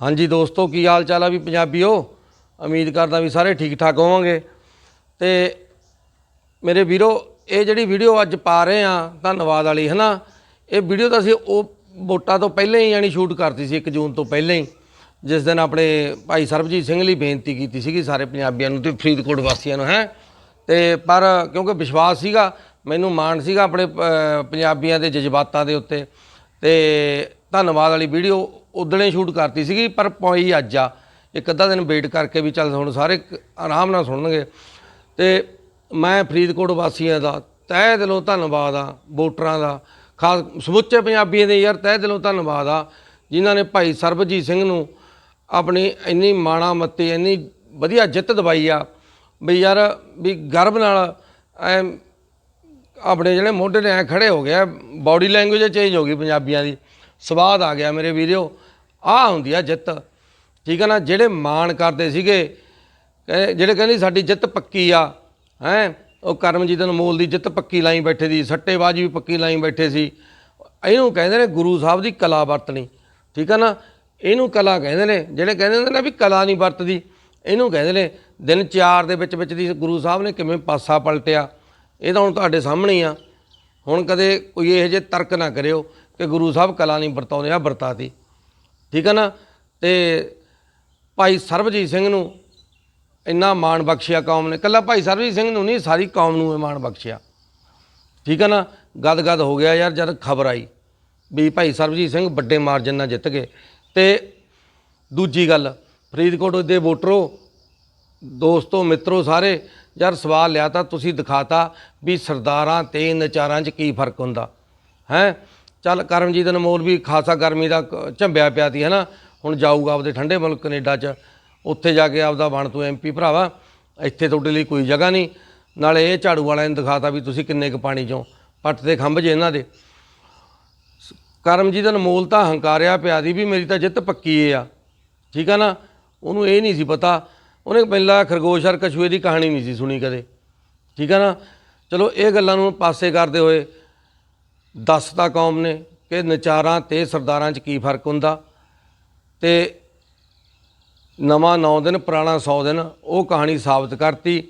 ਹਾਂਜੀ ਦੋਸਤੋ, ਕੀ ਹਾਲ ਚਾਲ ਆ ਵੀ ਪੰਜਾਬੀਓ? ਉਮੀਦ ਕਰਦਾ ਵੀ ਸਾਰੇ ਠੀਕ ਠਾਕ ਹੋਵਾਂਗੇ। ਤੇ ਮੇਰੇ ਵੀਰੋ, ਇਹ ਜਿਹੜੀ ਵੀਡੀਓ ਅੱਜ ਪਾ ਰਹੇ ਆ, ਧੰਨਵਾਦ ਵਾਲੀ ਹੈ ਨਾ ਇਹ ਵੀਡੀਓ ਤਾਂ ਅਸੀਂ ਉਹ ਵੋਟਾਂ ਤੋਂ ਪਹਿਲਾਂ ਹੀ ਯਾਨੀ ਸ਼ੂਟ ਕਰਤੀ ਸੀ 1 ਜੂਨ ਤੋਂ ਪਹਿਲਾਂ ਹੀ। ਜਿਸ ਦਿਨ ਆਪਣੇ ਭਾਈ ਸਰਬਜੀਤ ਸਿੰਘ ਲਈ ਬੇਨਤੀ ਕੀਤੀ ਸੀਗੀ ਸਾਰੇ ਪੰਜਾਬੀਆਂ ਨੂੰ ਤੇ ਫਰੀਦਕੋਟ ਵਾਸੀਆਂ ਨੂੰ, ਹੈ? ਤੇ ਪਰ ਕਿਉਂਕਿ ਵਿਸ਼ਵਾਸ ਸੀਗਾ, ਮੈਨੂੰ ਮਾਣ ਸੀਗਾ ਆਪਣੇ ਪੰਜਾਬੀਆਂ ਦੇ ਜਜ਼ਬਾਤਾਂ ਦੇ ਉੱਤੇ। ਤੇ ਧੰਨਵਾਦ ਵਾਲੀ ਵੀਡੀਓ ਉਦਣੇ ਸ਼ੂਟ ਕਰਤੀ ਸੀਗੀ, ਪਰ ਪੌਈ ਅੱਜ ਆ। ਇੱਕ ਅੱਧਾ ਦਿਨ ਵੇਟ ਕਰਕੇ ਵੀ ਚੱਲ ਹੁਣ ਸਾਰੇ ਆਰਾਮ ਨਾਲ ਸੁਣਨਗੇ। ਤੇ ਮੈਂ ਫਰੀਦਕੋਟ ਵਾਸੀਆਂ ਦਾ ਤਹਿ ਦਿਲੋਂ ਧੰਨਵਾਦ ਆ, ਵੋਟਰਾਂ ਦਾ। ਖਾਸ ਸਮੁੱਚੇ ਪੰਜਾਬੀਆਂ ਦੇ ਯਾਰ ਤਹਿ ਦਿਲੋਂ ਧੰਨਵਾਦ ਆ, ਜਿਨ੍ਹਾਂ ਨੇ ਭਾਈ ਸਰਬਜੀਤ ਸਿੰਘ ਨੂੰ ਆਪਣੀ ਇੰਨੀ ਮਾਣਾ ਮੱਤੀ, ਇੰਨੀ ਵਧੀਆ ਜਿੱਤ ਦਵਾਈ ਆ। ਵੀ ਯਾਰ ਵੀ ਗਰਭ ਨਾਲ ਐ ਆਪਣੇ ਜਿਹੜੇ ਮੋਢੇ ਨੇ ਐ ਖੜੇ ਹੋ ਗਿਆ ਬਾਡੀ ਲੈਂਗੁਏਜ ਚੇਂਜ ਹੋ ਗਈ ਪੰਜਾਬੀਆਂ ਦੀ। ਸਵਾਦ ਆ ਗਿਆ ਮੇਰੇ ਵੀਰਿਓ। ਆ ਹੁੰਦੀ ਆ ਜਿੱਤ। ਠੀਕ ਹੈ ਨਾ, ਜਿਹੜੇ ਮਾਣ ਕਰਦੇ ਸੀਗੇ ਕਹੇ- ਜਿਹੜੇ ਕਹਿੰਦੇ ਸਾਡੀ ਜਿੱਤ ਪੱਕੀ ਆ। ਹੈ, ਉਹ ਕਰਮਜੀਤ ਅਨਮੋਲ ਦੀ ਜਿੱਤ ਪੱਕੀ ਲਾਈ ਬੈਠੇ ਦੀ ਸੱਟੇਬਾਜ਼ੀ ਵੀ ਪੱਕੀ ਲਾਈ ਬੈਠੇ ਸੀ। ਇਹਨੂੰ ਕਹਿੰਦੇ ਨੇ ਗੁਰੂ ਸਾਹਿਬ ਦੀ ਕਲਾ ਵਰਤਣੀ। ਠੀਕ ਹੈ ਨਾ, ਇਹਨੂੰ ਕਲਾ ਕਹਿੰਦੇ ਨੇ, ਜਿਹੜੇ ਕਹਿੰਦੇ ਹੁੰਦੇ ਨੇ ਵੀ ਕਲਾ ਨਹੀਂ ਵਰਤਦੀ, ਇਹਨੂੰ ਕਹਿੰਦੇ ਨੇ, ਦਿਨ ਚਾਰ ਦੇ ਵਿੱਚ ਵਿੱਚ ਦੀ ਗੁਰੂ ਸਾਹਿਬ ਨੇ ਕਿਵੇਂ ਪਾਸਾ ਪਲਟਿਆ। ਇਹ ਤਾਂ ਹੁਣ ਤੁਹਾਡੇ ਸਾਹਮਣੇ ਆ। ਹੁਣ ਕਦੇ ਕੋਈ ਇਹੋ ਜਿਹੇ ਤਰਕ ਨਾ ਕਰਿਓ। ਕਿ ਗੁਰੂ ਸਾਹਿਬ ਕਲਾ ਨਹੀਂ ਵਰਤਾਉਂਦੇ, ਆ ਵਰਤਾਤੀ। ਠੀਕ ਹੈ ਨਾ? ਤੇ ਭਾਈ ਸਰਬਜੀਤ ਸਿੰਘ ਨੂੰ ਇੰਨਾ ਮਾਣ ਬਖਸ਼ਿਆ ਕੌਮ ਨੇ। ਕੱਲਾ ਭਾਈ ਸਰਬਜੀਤ ਸਿੰਘ ਨੂੰ ਨਹੀਂ, ਸਾਰੀ ਕੌਮ ਨੂੰ ਇਹ ਮਾਣ ਬਖਸ਼ਿਆ। ਠੀਕ ਹੈ ਨਾ? ਗਦ ਗਦ ਹੋ ਗਿਆ ਯਾਰ, ਜਦ ਖਬਰ ਆਈ ਵੀ ਭਾਈ ਸਰਬਜੀਤ ਸਿੰਘ ਵੱਡੇ ਮਾਰਜਨ ਨਾਲ ਜਿੱਤ ਗਏ। ਤੇ ਦੂਜੀ ਗੱਲ, ਫਰੀਦਕੋਟ ਦੇ ਵੋਟਰੋ, ਦੋਸਤੋ, ਮਿੱਤਰੋ ਸਾਰੇ, ਯਾਰ ਸਵਾਲ ਲਿਆ ਤਾਂ ਤੁਸੀਂ ਦਿਖਾਤਾ ਵੀ ਸਰਦਾਰਾਂ ਤੇ ਨਚਾਰਾਂ 'ਚ ਕੀ ਫ਼ਰਕ ਹੁੰਦਾ। ਹੈ? ਚੱਲ ਕਰਮਜੀਤ ਅਨਮੋਲ ਵੀ ਖਾਸਾ ਗਰਮੀ ਦਾ ਕ- ਝੰਬਿਆ ਪਿਆ ਤੀ ਹੈ ਨਾ ਹੁਣ ਜਾਊਗਾ ਆਪਦੇ ਠੰਡੇ ਮੁਲਕ ਕੈਨੇਡਾ 'ਚ। ਉੱਥੇ ਜਾ ਕੇ ਆਪਦਾ ਬਣ ਤੂੰ ਐਮਪੀ ਭਰਾਵਾ। ਇੱਥੇ ਤੁਹਾਡੇ ਲਈ ਕੋਈ ਜਗ੍ਹਾ ਨਹੀਂ। ਨਾਲੇ ਇਹ ਝਾੜੂ ਵਾਲਿਆਂ ਨੇ ਦਿਖਾਤਾ ਵੀ ਤੁਸੀਂ ਕਿੰਨੇ ਕੁ ਪਾਣੀ 'ਚੋਂ। ਪੱਟ ਤੇ ਖੰਭ ਜੇ ਇਹਨਾਂ ਦੇ। ਕਰਮਜੀਤ ਅਨਮੋਲ ਤਾਂ ਹੰਕਾਰਿਆ ਪਿਆ ਦੀ ਵੀ ਮੇਰੀ ਤਾਂ ਜਿੱਤ ਪੱਕੀ ਏ ਆ। ਠੀਕ ਆ ਨਾ? ਉਹਨੂੰ ਇਹ ਨਹੀਂ ਸੀ ਪਤਾ। ਉਹਨੇ ਪਹਿਲਾਂ ਖਰਗੋਸ਼ ਹਰ ਕਛੂਏ ਦੀ ਕਹਾਣੀ ਨਹੀਂ ਸੀ ਸੁਣੀ ਕਦੇ। ਠੀਕ ਆ ਨਾ? ਚਲੋ ਇਹ ਗੱਲਾਂ ਨੂੰ ਪਾਸੇ ਕਰਦੇ ਹੋਏ ਦੱਸਤਾ ਕੌਮ ਨੇ ਕਿ ਨਚਾਰਾਂ ਤੇ ਸਰਦਾਰਾਂ 'ਚ ਕੀ ਫ਼ਰਕ ਹੁੰਦਾ ਤੇ ਨਵਾਂ 9 ਦਿਨ, ਪੁਰਾਣਾ 100 ਦਿਨ ਉਹ ਕਹਾਣੀ ਸਾਬਤ ਕਰਤੀ।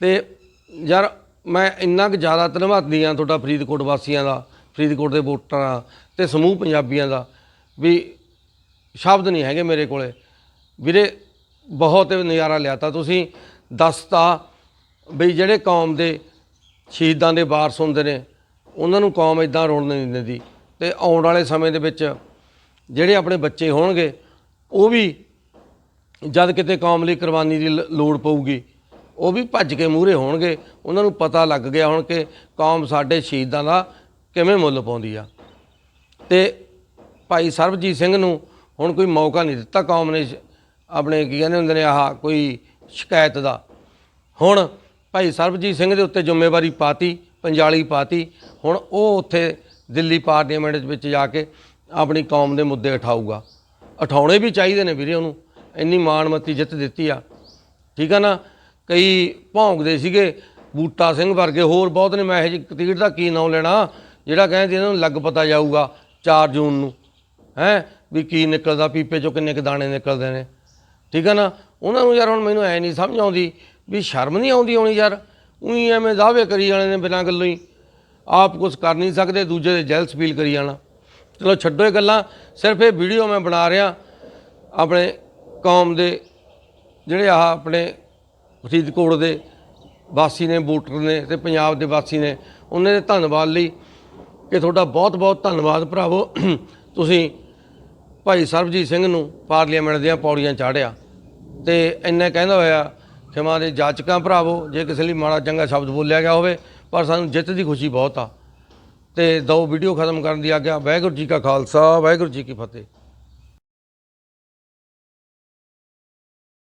ਤੇ ਯਾਰ ਮੈਂ ਇੰਨਾ ਕੁ ਜ਼ਿਆਦਾ ਧੰਨਵਾਦੀ ਹਾਂ ਤੁਹਾਡਾ ਫਰੀਦਕੋਟ ਵਾਸੀਆਂ ਦਾ, ਫਰੀਦਕੋਟ ਦੇ ਵੋਟਰਾਂ ਤੇ ਸਮੂਹ ਪੰਜਾਬੀਆਂ ਦਾ ਵੀ ਸ਼ਬਦ ਨਹੀਂ ਹੈਗੇ ਮੇਰੇ ਕੋਲੇ। ਵੀਰੇ, ਬਹੁਤ ਨਜ਼ਾਰਾ ਲਿਆਤਾ ਤੁਸੀਂ, ਦੱਸਤਾ ਵੀ ਜਿਹੜੇ ਕੌਮ ਦੇ ਸ਼ਹੀਦਾਂ ਦੇ ਵਾਰਸ ਹੁੰਦੇ ਨੇ ਉਹਨਾਂ ਨੂੰ ਕੌਮ ਇਦਾਂ ਰੋਣ ਨਹੀਂ ਦਿੰਦੀ। ਤੇ ਆਉਣ ਵਾਲੇ ਸਮੇਂ ਦੇ ਵਿੱਚ ਜਿਹੜੇ ਆਪਣੇ ਬੱਚੇ ਹੋਣਗੇ, ਉਹ ਵੀ ਜਦ ਕਿਤੇ ਕੌਮ ਲਈ ਕੁਰਬਾਨੀ ਦੀ ਲ- ਲੋੜ ਪਊਗੀ, ਉਹ ਵੀ ਭੱਜ ਕੇ ਮੂਹਰੇ ਹੋਣਗੇ। ਉਹਨਾਂ ਨੂੰ ਪਤਾ ਲੱਗ ਗਿਆ ਹੁਣ ਕਿ ਕੌਮ ਸਾਡੇ ਸ਼ਹੀਦਾਂ ਦਾ ਕਿਵੇਂ ਮੁੱਲ ਪਾਉਂਦੀ ਆ। ਤੇ ਭਾਈ ਸਰਬਜੀਤ ਸਿੰਘ ਨੂੰ ਹੁਣ ਕੋਈ ਮੌਕਾ ਨਹੀਂ ਦਿੱਤਾ ਕੌਮ ਨੇ ਆਪਣੇ ਕੀ ਕਹਿੰਦੇ ਹੁੰਦੇ ਨੇ, ਆਹ ਕੋਈ ਸ਼ਿਕਾਇਤ ਦਾ। ਹੁਣ ਭਾਈ ਸਰਬਜੀਤ ਸਿੰਘ ਦੇ ਉੱਤੇ ਜ਼ਿੰਮੇਵਾਰੀ ਪਾਤੀ, ਪੰਜਾਲੀ ਪਾਤੀ ਹੁਣ ਉਹ ਉੱਥੇ ਦਿੱਲੀ ਪਾਰਲੀਮੈਂਟ ਵਿੱਚ ਜਾ ਕੇ ਆਪਣੀ ਕੌਮ ਦੇ ਮੁੱਦੇ ਉਠਾਊਗਾ। ਉਠਾਉਣੇ ਵੀ ਚਾਹੀਦੇ ਨੇ ਵੀਰੇ ਉਹਨੂੰ। ਇੰਨੀ ਮਾਣਮੱਤੀ ਜਿੱਤ ਦਿੱਤੀ ਆ। ਠੀਕ ਆ ਨਾ? ਕਈ ਭੌਂਕਦੇ ਸੀਗੇ, ਬੂਟਾ ਸਿੰਘ ਵਰਗੇ ਹੋਰ ਬਹੁਤ ਨੇ, ਮੈਂ ਇਹ ਜਿਹੀ ਕਤੀੜ ਦਾ ਕੀ ਨਾਮ ਲੈਣਾ? ਜਿਹੜਾ ਕਹਿੰਦੇ ਇਹਨਾਂ ਨੂੰ ਲੱਗ ਪਤਾ ਜਾਊਗਾ 4 ਜੂਨ ਨੂੰ। ਹੈ? ਵੀ ਕੀ ਨਿਕਲਦਾ, ਪੀਪੇ ਚੋਂ ਕਿੰਨੇ ਕੁ ਦਾਣੇ ਨਿਕਲਦੇ ਨੇ। ਠੀਕ ਆ ਨਾ? ਉਹਨਾਂ ਨੂੰ ਯਾਰ ਹੁਣ ਮੈਨੂੰ ਐ ਨਹੀਂ ਸਮਝ ਆਉਂਦੀ ਵੀ ਸ਼ਰਮ ਨਹੀਂ ਆਉਂਦੀ ਆਉਣੀ ਯਾਰ। ਉਹੀ ਐਵੇਂ ਦਾਅਵੇ ਕਰੀ ਜਾਣੇ ਨੇ ਬਿਨਾਂ ਗੱਲੋਂ ਹੀ। ਆਪ ਕੁਝ ਕਰ ਨਹੀਂ ਸਕਦੇ, ਦੂਜੇ ਦੇ ਜੈਲਸ ਫੀਲ ਕਰੀ ਜਾਣਾ। ਚਲੋ ਛੱਡੋ ਇਹ ਗੱਲਾਂ, ਸਿਰਫ ਇਹ ਵੀਡੀਓ ਮੈਂ ਬਣਾ ਰਿਹਾ, ਆਪਣੇ ਕੌਮ ਦੇ ਜਿਹੜੇ ਆ ਆਪਣੇ ਫਰੀਦਕੋਟ ਦੇ ਵਾਸੀ ਨੇ, ਵੋਟਰ ਨੇ ਤੇ ਪੰਜਾਬ ਦੇ ਵਾਸੀ ਨੇ, ਉਹਨਾਂ ਦੇ ਧੰਨਵਾਦ ਲਈ ਕਿ ਤੁਹਾਡਾ ਬਹੁਤ ਬਹੁਤ ਧੰਨਵਾਦ ਭਰਾਵੋ। ਤੁਸੀਂ ਭਾਈ ਸਰਬਜੀਤ ਸਿੰਘ ਨੂੰ ਪਾਰਲੀਮੈਂਟ ਦੀਆਂ ਪੌੜੀਆਂ ਚਾੜਿਆ ਤੇ ਇੰਨਾ ਕਹਿੰਦਾ ਹੋਇਆ, ਖਿਮਾ ਦੇ ਜਾਚਕਾਂ ਭਰਾਵੋ, ਜੇ ਕਿਸੇ ਲਈ ਮਾੜਾ ਚੰਗਾ ਸ਼ਬਦ ਬੋਲਿਆ ਗਿਆ ਹੋਵੇ ਪਰ ਸਾਨੂੰ ਜਿੱਤ ਦੀ ਖੁਸ਼ੀ ਬਹੁਤ ਆ। ਤੇ ਦੋ ਵੀਡੀਓ ਖਤਮ ਕਰਨ ਦੀ ਆਗਿਆ। ਵਾਹਿਗੁਰੂ ਜੀ ਕਾ ਖਾਲਸਾ, ਵਾਹਿਗੁਰੂ ਜੀ ਕੀ ਫਤਿਹ।